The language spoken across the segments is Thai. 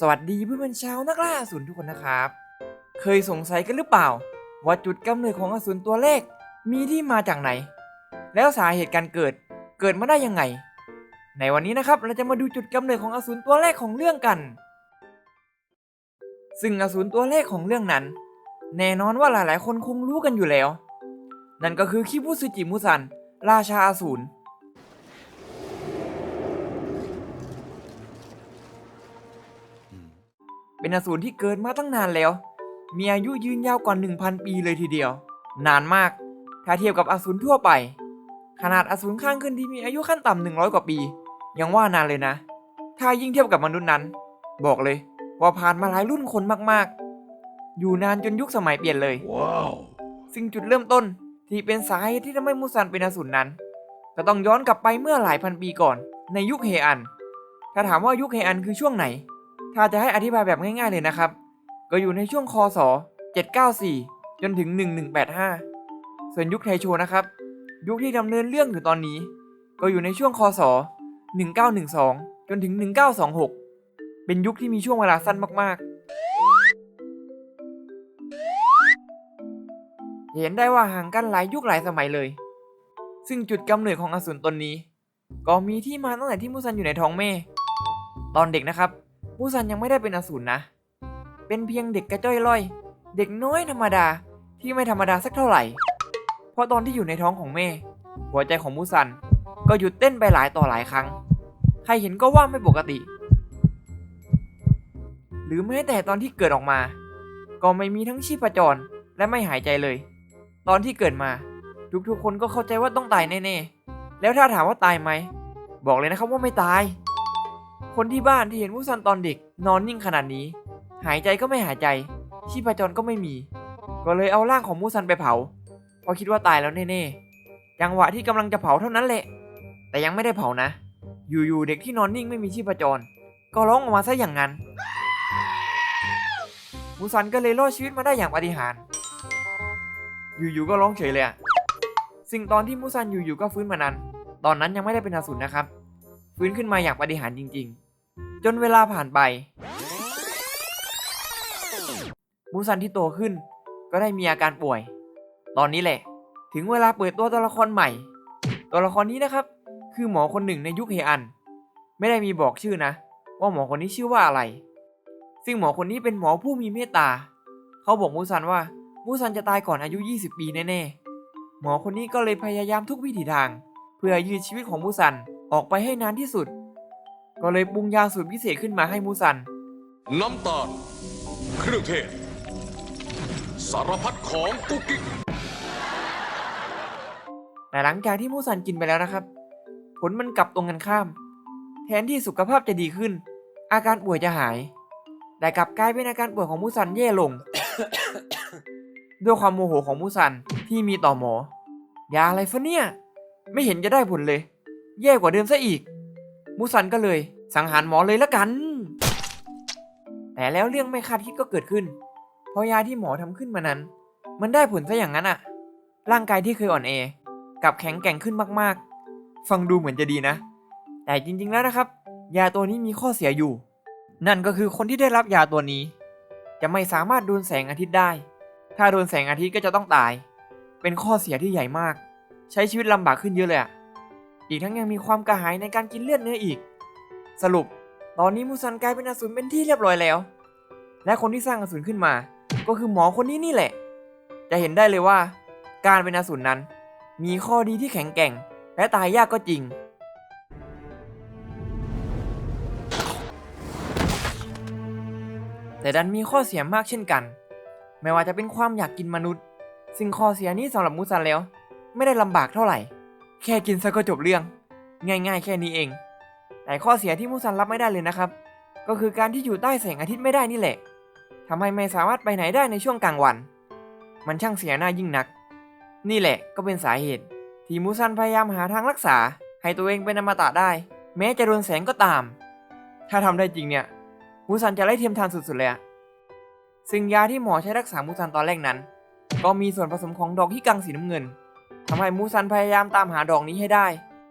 สวัสดีเพื่อนๆชาวนักล่าอสูรทุกคนนะครับ เคยสงสัยกันหรือเปล่า ว่าจุดกำเนิดของอสูรตัวเลขมีที่มาจากไหน แล้วสาเหตุการเกิดเกิดมาได้ยังไง ในวันนี้นะครับเราจะมาดูจุดกำเนิดของอสูรตัวเลขของเรื่องกัน ซึ่งอสูรตัวเลขของเรื่องนั้น แน่นอนว่าหลายๆ คนคงรู้กันอยู่แล้ว นั่นก็คือคิบุสึจิมุซัน ราชาอสูร เป็นอสูรที่เกิดมาตั้งนานแล้ว มีอายุยืนยาวกว่า 1,000 ปีเลยทีเดียว นานมาก ถ้าเทียบกับอสูรทั่วไป ขนาดอสูรข้างขึ้นที่มีอายุขั้นต่ำ100 กว่าปี ยังว่านานเลยนะ ถ้ายิ่งเทียบกับมนุษย์นั้น บอกเลยว่าผ่านมาหลายรุ่นคนมากๆ อยู่นานจนยุคสมัยเปลี่ยนเลย Wow. ซึ่งจุดเริ่มต้นที่เป็นสาเหตุที่ทำให้มูซันเป็นอสูรนั้น ก็ต้องย้อนกลับไปเมื่อหลายพันปีก่อน ในยุคเฮอัน ถ้าถามว่ายุคเฮอันคือช่วงไหน้าจะให้อธิบายแบบง่ายๆเลยนะครับ ก็อยู่ในช่วงคศ794 จนถึง 1185 ส่วนยุคไทโชนะครับ ยุคที่ดำเนินเรื่องอยู่ตอนนี้ ก็อยู่ในช่วงคศ1912 จนถึง 1926 เป็นยุคที่มีช่วงเวลาสั้นมากๆ เห็นได้ว่าห่างกันหลายยุคหลายสมัยเลย ซึ่งจุดกำเนิดของอสูรตนนี้ ก็มีที่มาตั้งแต่ที่มูซันอยู่ในท้องแม่ ตอนเด็กนะครับ มูซันยังไม่ได้เป็นอสูรนะ เป็นเพียงเด็กกระจ้อยล่อย เด็กน้อยธรรมดาที่ไม่ธรรมดาสักเท่าไหร่ เพราะตอนที่อยู่ในท้องของแม่ หัวใจของมูซันก็หยุดเต้นไปหลายต่อหลายครั้ง ใครเห็นก็ว่าไม่ปกติ หรือแม้แต่ตอนที่เกิดออกมา ก็ไม่มีทั้งชีพจรและไม่หายใจเลย ตอนที่เกิดมา ทุกๆคนก็เข้าใจว่าต้องตายแน่ๆ แล้วถ้าถามว่าตายไหม บอกเลยนะครับว่าไม่ตาย คนที่บ้านที่เห็นมุซันตอนเด็ก นอนนิ่งขนาดนี้ หายใจก็ไม่หายใจ ชีพจรก็ไม่มี ก็เลยเอาร่างของมุซันไปเผาเพราะคิดว่าตายแล้วแน่ๆจังหวะที่กำลังจะเผาเท่านั้นแหละ แต่ยังไม่ได้เผานะ อยู่ๆเด็กที่นอนนิ่งไม่มีชีพจร ก็ร้องออกมาซะอย่างนั้นมูซันก็เลยรอดชีวิตมาได้อย่างปาฏิหาริย์อยู่ๆก็ร้องเฉยเลยอะสิ่งตอนที่มูซันอยู่ๆก็ฟื้นมานั้น ตอนนั้นยังไม่ได้เป็นอสูรนะครับ ฟื้นขึ้นมาอย่างปาฏิหาริย์จริง ๆ จนเวลาผ่านไป มูซันที่โตขึ้นก็ได้มีอาการป่วย ตอนนี้แหละ ถึงเวลาเปิดตัวตัวละครใหม่ ตัวละครนี้นะครับ คือหมอคนหนึ่งในยุคเฮอัน ไม่ได้มีบอกชื่อนะ ว่าหมอคนนี้ชื่อว่าอะไร ซึ่งหมอคนนี้เป็นหมอผู้มีเมตตา เขาบอกมูซันว่ามูซันจะตายก่อนอายุ 20 ปีแน่ๆ หมอคนนี้ก็เลยพยายามทุกวิถีทาง เพื่อยืดชีวิตของมูซันออกไปให้นานที่สุด ก็เลยปรุงยาสูตรพิเศษขึ้นมาให้มูซัน น้ำตาล เครื่องเทศ สารพัดของกุ๊กกิ๊กแต่หลังจากที่มูซันกินไปแล้วนะครับ ผลมันกลับตรงกันข้าม แทนที่สุขภาพจะดีขึ้น อาการป่วยจะหาย แต่กลับกลายเป็นอาการป่วยของมูซันแย่ลง ด้วยความโมโหของมูซันที่มีต่อหมอ ยาอะไรฟะเนี่ย ไม่เห็นจะได้ผลเลย แย่กว่าเดิมซะอีก มูซันก็เลย สังหารหมอเลยละกัน แต่แล้วเรื่องไม่คาดคิดก็เกิดขึ้น เพราะยาที่หมอทำขึ้นมานั้น มันได้ผลซะอย่างนั้นอะร่างกายที่เคยอ่อนแอกลับแข็งแกร่งขึ้นมากๆ ฟังดูเหมือนจะดีนะ แต่จริงๆแล้วนะครับ ยาตัวนี้มีข้อเสียอยู่ นั่นก็คือคนที่ได้รับยาตัวนี้ จะไม่สามารถโดนแสงอาทิตย์ได้ ถ้าโดนแสงอาทิตย์ก็จะต้องตาย เป็นข้อเสียที่ใหญ่มาก ใช้ชีวิตลำบากขึ้นเยอะเลยอะ อีกทั้งยังมีความกระหายในการกินเลือดเนื้ออีก สรุป ตอนนี้มูซันกลายเป็นอสูรเป็นที่เรียบร้อยแล้ว และคนที่สร้างอสูรขึ้นมา ก็คือหมอคนนี้นี่แหละ จะเห็นได้เลยว่า การเป็นอสูรนั้น มีข้อดีที่แข็งแกร่ง และตายยากก็จริงแต่ดันมีข้อเสียมากเช่นกัน ไม่ว่าจะเป็นความอยากกินมนุษย์ ซึ่งข้อเสียนี้สำหรับมูซันแล้ว ไม่ได้ลำบากเท่าไหร่ แค่กินซะก็จบเรื่อง ง่ายๆ แค่นี้เอง แต่ข้อเสียที่มูซันรับไม่ได้เลยนะครับ ก็คือการที่อยู่ใต้แสงอาทิตย์ไม่ได้นี่แหละทำให้ไม่สามารถไปไหนได้ในช่วงกลางวัน มันช่างเสียหน้ายิ่งนัก นี่แหละก็เป็นสาเหตุ ที่มูซันพยายามหาทางรักษา ให้ตัวเองเป็นอมตะได้ แม้จะโดนแสงก็ตาม ถ้าทำได้จริงเนี่ยมูซันจะไล่เทียมทานสุดๆเลยอะซึ่งยาที่หมอใช้รักษามูซันตอนแรกนั้น ก็มีส่วนผสมของดอกที่กังสีน้ำเงิน ทำให้มูซันพยายามตามหาดอกนี้ให้ได้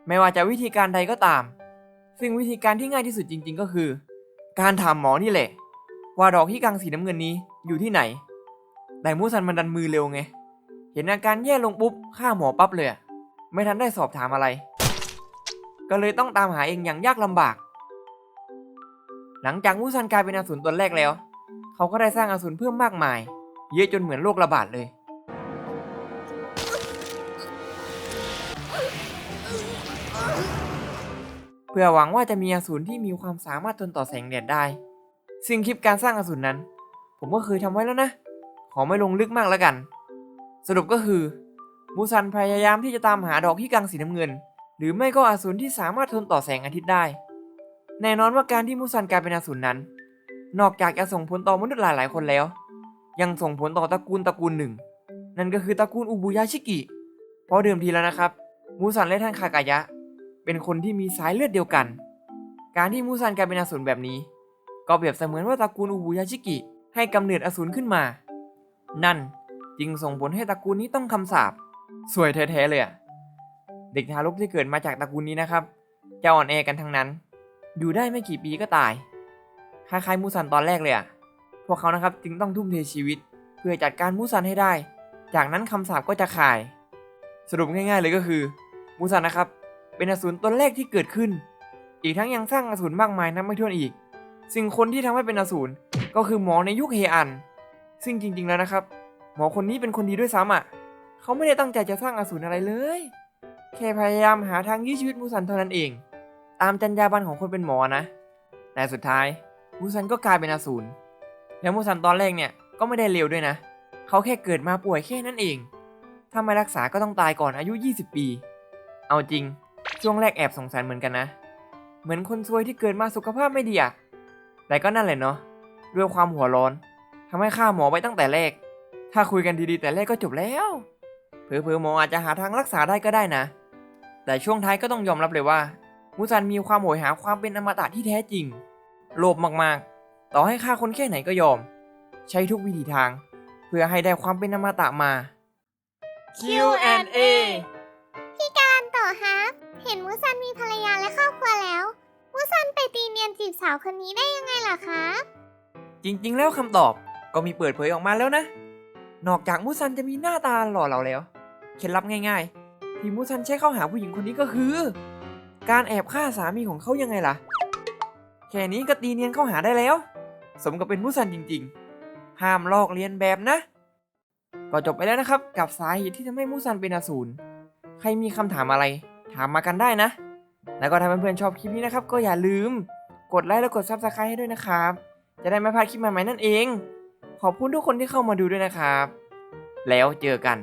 ไม่ว่าจะวิธีการใดก็ตาม ซึ่งวิธีการที่ง่ายที่สุดจริง ๆ ก็คือ การถามหมอนี่แหละ ว่าดอกที่กังสีน้ำเงินนี้อยู่ที่ไหน แต่มูซันมันดันมือเร็วไง เห็นอาการแย่ลงปุ๊บฆ่าหมอปั๊บเลยอะไม่ทันได้สอบถามอะไร ก็เลยต้องตามหาเองอย่างยากลำบาก หลังจากมูซันกลายเป็นอสูรตนแรกแล้ว เขาก็ได้สร้างอสูรเพิ่มมากมาย เยอะจนเหมือนโรคระบาดเลย พื่อหวังว่าจะมีอสูรที่มีความสามารถทนต่อแสงแดดได้ ซึ่งคลิปการสร้างอสูรนั้น ผมก็เคยทำไว้แล้วนะ ขอไม่ลงลึกมากแล้วกัน สรุปก็คือ มูซันพยายามที่จะตามหาดอกที่กังสีน้ำเงิน หรือไม่ก็อสูรที่สามารถทนต่อแสงอาทิตย์ได้ แน่นอนว่าการที่มูซันกลายเป็นอสูรนั้น นอกจากจะส่งผลต่อมนุษย์หลายๆ คนแล้ว ยังส่งผลต่อตระกูลตระกูลหนึ่ง นั่นก็คือตระกูลอุบุยาชิกิ เพราะเดิมทีแล้วนะครับ มูซันและท่านคากายะ เป็นคนที่มีสายเลือดเดียวกัน การที่มูซันกลายเป็นอสูรแบบนี้ ก็เปรียบเสมือนว่าตระกูลอุบุยาชิกิ ให้กำเนิดอสูรขึ้นมา นั่นจึงส่งผลให้ตระกูลนี้ต้องคำสาปสวยแท้ๆเลยอะเด็กทารกที่เกิดมาจากตระกูลนี้นะครับ จะอ่อนแอกันทั้งนั้น อยู่ได้ไม่กี่ปีก็ตาย คล้ายๆมูซันตอนแรกเลยอะพวกเขานะครับจึงต้องทุ่มเทชีวิต เพื่อจัดการมูซันให้ได้ จากนั้นคำสาปก็จะคาย สรุปง่าย ๆ เลยก็คือมูซันนะครับ เป็นอสูรตนแรกที่เกิดขึ้น อีกทั้งยังสร้างอสูรมากมายนับไม่ถ้วนอีก สิ่งคนที่ทำให้เป็นอสูรก็คือหมอในยุคเฮอัน ซึ่งจริง ๆ แล้วนะครับ หมอคนนี้เป็นคนดีด้วยซ้ำอะ เขาไม่ได้ตั้งใจจะสร้างอสูรอะไรเลย แค่พยายามหาทางยื้อชีวิตมูซันเท่านั้นเอง ตามจรรยาบรรณของคนเป็นหมอนะ แต่สุดท้ายมูซันก็กลายเป็นอสูร แล้วมูซันตอนแรกเนี่ยก็ไม่ได้เลวด้วยนะ เขาแค่เกิดมาป่วยแค่นั้นเอง ถ้าไม่รักษาก็ต้องตายก่อนอายุ 20 ปี เอาจริง ช่วงแรกแอบสงสารเหมือนกันนะ เหมือนคนซวยที่เกิดมาสุขภาพไม่ดีอะแต่ก็นั่นแหละเนาะด้วยความหัวร้อนทำให้ฆ่าหมอไปตั้งแต่แรก ถ้าคุยกันดีๆแต่แรกก็จบแล้วเผลอๆหมออาจจะหาทางรักษาได้ก็ได้นะ แต่ช่วงท้ายก็ต้องยอมรับเลยว่ามูซันมีความโหยหาความเป็นอมตะที่แท้จริง โลภมากๆ ต่อให้ฆ่าคนแค่ไหนก็ยอม ใช้ทุกวิธีทาง เพื่อให้ได้ความเป็นอมตะมา Q&A พี่การต่อฮะ เห็นมูซันมีภรรยาและครอบครัวแล้ว มูซันไปตีเนียนจีบสาวคนนี้ได้ยังไงล่ะคะ จริง ๆ แล้วคำตอบก็มีเปิดเผยออกมาแล้วนะ นอกจากมูซันจะมีหน้าตาหล่อเหลาแล้ว เคล็ดลับง่าย ๆ ที่มูซันใช้เข้าหาผู้หญิงคนนี้ก็คือ การแอบฆ่าสามีของเขายังไงล่ะ แค่นี้ก็ตีเนียนเข้าหาได้แล้ว สมกับเป็นมูซันจริง ๆ ห้ามลอกเลียนแบบนะ ก็จบไปแล้วนะครับ กับสาเหตุที่ทำให้มูซันเป็นอสูร ใครมีคำถามอะไร ถามมากันได้นะ แล้วก็ถ้าเพื่อนๆชอบคลิปนี้นะครับ ก็อย่าลืมกดไลค์และกดซับสไครต์ให้ด้วยนะครับ จะได้ไม่พลาดคลิปใหม่ๆนั่นเอง ขอบคุณทุกคนที่เข้ามาดูด้วยนะครับ แล้วเจอกัน